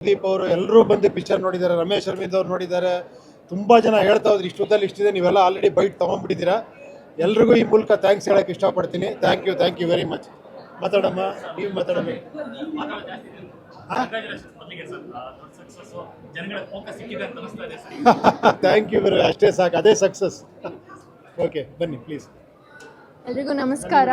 ಸುದೀಪ್ ಅವರು ಎಲ್ಲರೂ ಬಂದು ಪಿಕ್ಚರ್ ನೋಡಿದ್ದಾರೆ ರಮೇಶ್ ಅರವಿಂದ್ ಅವ್ರು ನೋಡಿದ್ದಾರೆ ತುಂಬ ಜನ ಹೇಳ್ತಾ ಹೋದ್ರೆ ಇಷ್ಟುದ್ದಲ್ಲಿ ಇಷ್ಟಿದೆ ನೀವೆಲ್ಲ ಆಲ್ರೆಡಿ ಬೈಟ್ ತೊಗೊಂಡ್ಬಿಟ್ಟಿದ್ದೀರಾ. ಎಲ್ರಿಗೂ ಈ ಮೂಲಕ ಥ್ಯಾಂಕ್ಸ್ ಹೇಳಕ್ಕೆ ಇಷ್ಟಪಡ್ತೀನಿ. Thank you thank you very much ಮಾತಾಡಮ್ಮ ನೀವು ಮಾತಾಡಮ್ಮ. ಥ್ಯಾಂಕ್ ಯು ಅಷ್ಟೇ ಸಾಕು ಅದೇ ಸಕ್ಸಸ್ ಓಕೆ ಬನ್ನಿ ಪ್ಲೀಸ್ ಎಲ್ರಿಗೂ ನಮಸ್ಕಾರ.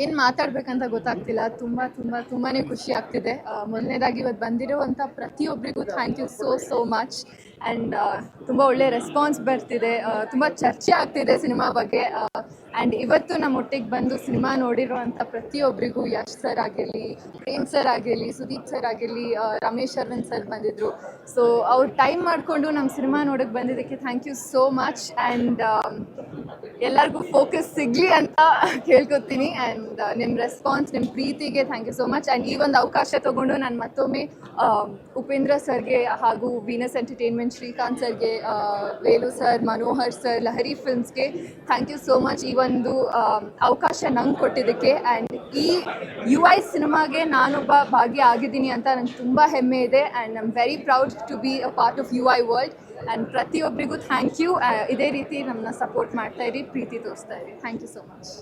ಏನು ಮಾತಾಡ್ಬೇಕಂತ ಗೊತ್ತಾಗ್ತಿಲ್ಲ. ತುಂಬ ತುಂಬ ತುಂಬಾ ಖುಷಿ ಆಗ್ತಿದೆ. ಮೊದಲನೇದಾಗಿ ಇವತ್ತು ಬಂದಿರುವಂಥ ಪ್ರತಿಯೊಬ್ಬರಿಗೂ thank you so so much and ತುಂಬ ಒಳ್ಳೆ ರೆಸ್ಪಾನ್ಸ್ ಬರ್ತಿದೆ. ತುಂಬ ಚರ್ಚೆ ಆಗ್ತಿದೆ ಸಿನಿಮಾ ಬಗ್ಗೆ. ಆ್ಯಂಡ್ ಇವತ್ತು ನಮ್ಮ ಒಟ್ಟಿಗೆ ಬಂದು ಸಿನಿಮಾ ನೋಡಿರುವಂಥ ಪ್ರತಿಯೊಬ್ಬರಿಗೂ ಯಶ್ ಸರ್ ಆಗಿರಲಿ, ಪ್ರೇಮ್ ಸರ್ ಆಗಿರಲಿ, ಸುದೀಪ್ ಸರ್ ಆಗಿರಲಿ ರಮೇಶ್ ಅರವಿಂದ್ ಸರ್ ಬಂದಿದ್ದರು ಸೊ ಅವ್ರು ಟೈಮ್ ಮಾಡಿಕೊಂಡು ನಮ್ಮ ಸಿನಿಮಾ ನೋಡೋಕ್ಕೆ ಬಂದಿದ್ದಕ್ಕೆ thank you so much and ಎಲ್ಲರಿಗೂ ಫೋಕಸ್ ಸಿಗಲಿ ಅಂತ ಕೇಳ್ಕೊತೀನಿ. ಆ್ಯಂಡ್ ನಿಮ್ಮ ರೆಸ್ಪಾನ್ಸ್ ನಿಮ್ಮ ಪ್ರೀತಿಗೆ thank you so much and ಈ ಒಂದು ಅವಕಾಶ ತೊಗೊಂಡು ನಾನು ಮತ್ತೊಮ್ಮೆ ಉಪೇಂದ್ರ ಸರ್ಗೆ ಹಾಗೂ ವೀನಸ್ ಎಂಟರ್ಟೈನ್ಮೆಂಟ್ ಶ್ರೀಕಾಂತ್ ಸರ್ಗೆ ವೇಲು ಸರ್ ಮನೋಹರ್ ಸರ್ ಲಹರಿ ಫಿಲ್ಮ್ಸ್ಗೆ ಥ್ಯಾಂಕ್ ಯು ಸೋ ಮಚ್ ಈ ಒಂದು ಅವಕಾಶ ನಂಗೆ ಕೊಟ್ಟಿದ್ದಕ್ಕೆ. ಆ್ಯಂಡ್ ಈ ಯು ಐ ಸಿನಿಮಾಗೆ ನಾನೊಬ್ಬ ಭಾಗಿ ಆಗಿದ್ದೀನಿ ಅಂತ ನಂಗೆ ತುಂಬ ಹೆಮ್ಮೆ ಇದೆ. And I'm very proud to be a part of U I world and ಪ್ರತಿಯೊಬ್ಬರಿಗೂ ಥ್ಯಾಂಕ್ ಯು ಇದೇ ರೀತಿ ನಮ್ಮನ್ನ ಸಪೋರ್ಟ್ ಮಾಡ್ತಾ ಇರಿ, ಪ್ರೀತಿ ತೋರಿಸ್ತಾ ಇರಿ. Thank you so much